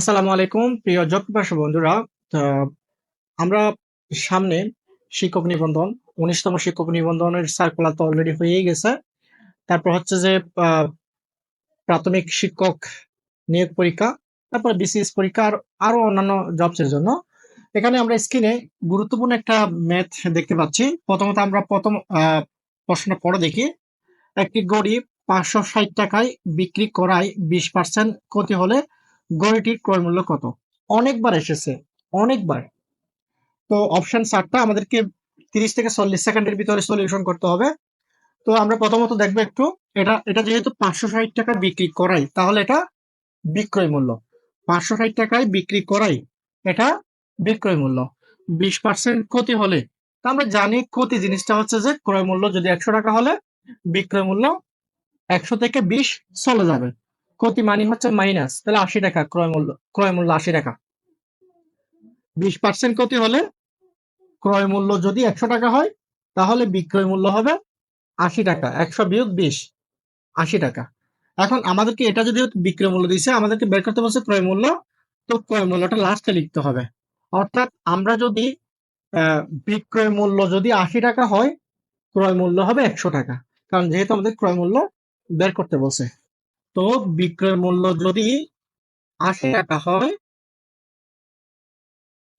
আসসালামু আলাইকুম প্রিয় জব বন্ধুরা। আমরা সামনে শিক্ষক নিবন্ধন উনিশতম শিক্ষক নিবন্ধনের সার্কুলার তো অলরেডি হয়েই গেছে। তারপর হচ্ছে যে প্রাথমিক শিক্ষক নিয়োগ পরীক্ষা তারপর বিসিএস পরীক্ষা আর আরও অন্যান্য জবসের জন্য। এখানে আমরা স্ক্রিনে গুরুত্বপূর্ণ একটা ম্যাথ দেখতে পাচ্ছি। প্রথমত আমরা প্রথম আহ, প্রশ্নটা পড়ে দেখি। একটি গরিব পাঁচশো ষাট টাকায় বিক্রি করায় বিশ পার্সেন্ট ক্ষতি হলে গড়িটির ক্রয় মূল্য কত? অনেকবার এসেছে, অনেকবার। তো অপশন চারটা আমাদেরকে তিরিশ থেকে চল্লিশ সেকেন্ডের ভিতরে সলিউশন করতে হবে। তো আমরা প্রথমত দেখব একটু, এটা এটা যেহেতু পাঁচশো ষাট টাকা বিক্রি করাই, তাহলে এটা বিক্রয় মূল্য। পাঁচশো ষাট টাকায় বিক্রি করাই, এটা বিক্রয় মূল্য। বিশ পার্সেন্ট ক্ষতি হলে, তা আমরা জানি ক্ষতি জিনিসটা হচ্ছে যে, ক্রয় মূল্য যদি একশো টাকা হলে, বিক্রয় মূল্য একশো থেকে বিশ চলে যাবে। ক্ষতি মানে হচ্ছে মাইনাস তাহলে আশি টাকা, ক্রয় মূল্য ক্রয় মূল্য আশি টাকা। বিশ পার্সেন্ট ক্ষতি হলে ক্রয় মূল্য যদি একশো টাকা হয়, তাহলে বিক্রয় মূল্য হবে আশি টাকা, একশো বিয়োগ বিশ, আশি টাকা। এখন আমাদেরকে এটা যদি বিক্রয় মূল্য দিছে, আমাদেরকে বের করতে বলছে ক্রয় মূল্য, তো ক্রয় মূল্যটা লাস্টে লিখতে হবে। অর্থাৎ আমরা যদি বিক্রয় মূল্য যদি আশি টাকা হয়, ক্রয় মূল্য হবে একশো টাকা। কারণ যেহেতু আমাদের ক্রয় মূল্য বের করতে বলছে। তো বিক্রয় মূল্য যদি আশি টাকা হয়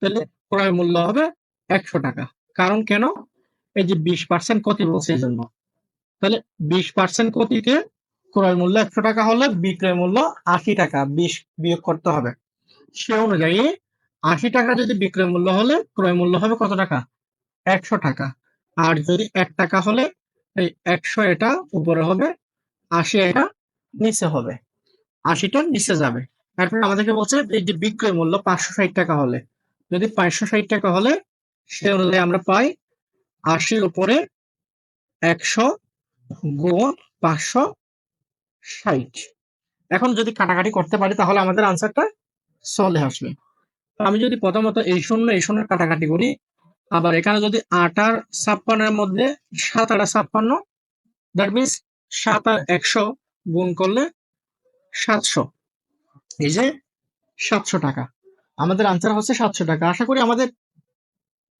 তাহলে ক্রয় মূল্য হবে একশো টাকা। কারণ কেন? এই যে বিশ পার্সেন্ট ক্ষতি বলছে এই জন্য তাহলে বিশ পার্সেন্ট ক্ষতিতে ক্রয় মূল্য একশো টাকা হলে বিক্রয় মূল্য আশি টাকা বিশ বিয়োগ করতে হবে। সে অনুযায়ী আশি টাকা যদি বিক্রয় মূল্য হলে ক্রয় মূল্য হবে কত টাকা? একশো টাকা। আর যদি এক টাকা হলে এই একশো এটা উপরে হবে আশি এটা নিচে হবে। আশিটা নিচে যাবে। তারপর আমাদেরকে বলছে এই যে বিক্রয় মূল্য পাঁচশো ষাট টাকা হলে। যদি পাঁচশো ষাট টাকা হলে সে অনুযায়ী আমরা পাই আশির উপরে একশো গুণ পাঁচশো ষাট। এখন যদি কাটাকাটি করতে পারি তাহলে আমাদের আনসারটা চলে আসবে। আমি যদি প্রথমত এই শূন্য এই শূন্য কাটাকাটি করি, আবার এখানে যদি আট আর ছাপ্পান্নের মধ্যে সাত আর ছাপ্পান্ন দ্যাট মিনস সাত আর একশো গুণ করলে সাতশো। এই যে সাতশো টাকা। আমাদের আনসার হচ্ছে সাতশো টাকা। আশা করি আমাদের,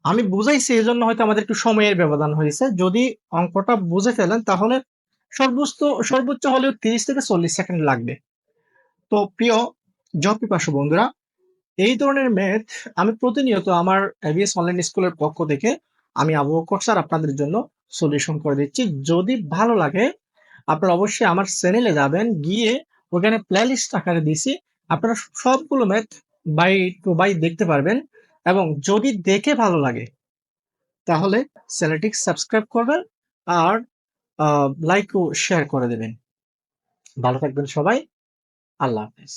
আমি বুঝাইছি এই জন্য হয়তো আমাদের একটু সময়ের ব্যবধান হয়েছে। যদি অঙ্কটা বুঝে ফেলেন, তাহলে সর্বোচ্চ সর্বোচ্চ হলেও তিরিশ থেকে চল্লিশ সেকেন্ড লাগবে। তো প্রিয় জব পিপাসু বন্ধুরা, এই ধরনের ম্যাথ আমি প্রতিনিয়ত আমার এবিএস অনলাইন স্কুলের পক্ষ থেকে আমি আবু বকর স্যার আপনাদের জন্য সলিউশন করে দিচ্ছি। যদি ভালো লাগে আপনারা অবশ্যই আমার চ্যানেলে যাবেন, গিয়ে ওখানে প্লেলিস্ট আকারে দিছি। আপনারা সবগুলো ম্যাথ বাই টু বাই দেখতে পারবেন এবং যদি দেখে ভালো লাগে, তাহলে চ্যানেলটি সাবস্ক্রাইব করবেন আর লাইক ও শেয়ার করে দেবেন। ভালো থাকবেন সবাই। আল্লাহ হাফেজ।